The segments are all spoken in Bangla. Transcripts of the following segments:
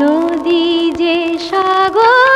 নদী যে সাগর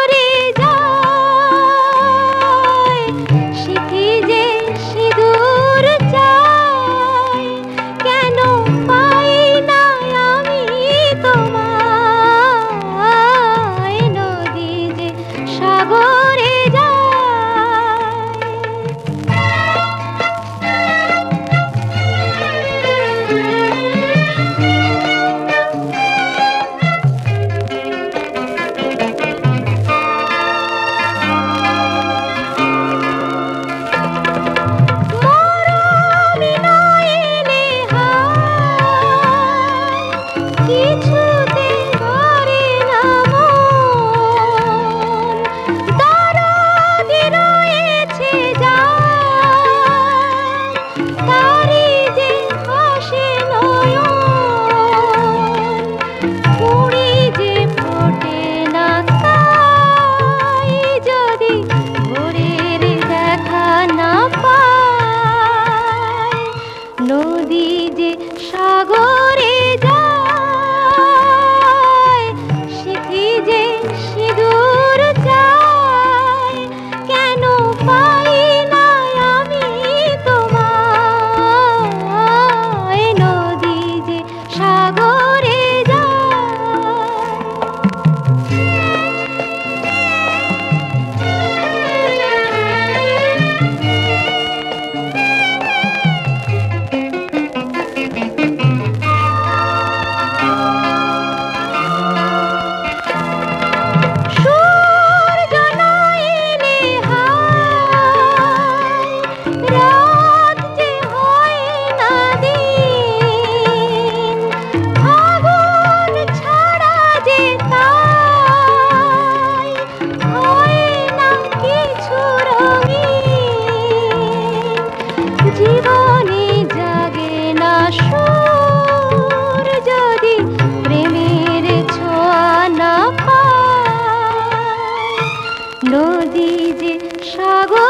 নদী যে সাগরে যায় শিখি যে 的傻瓜。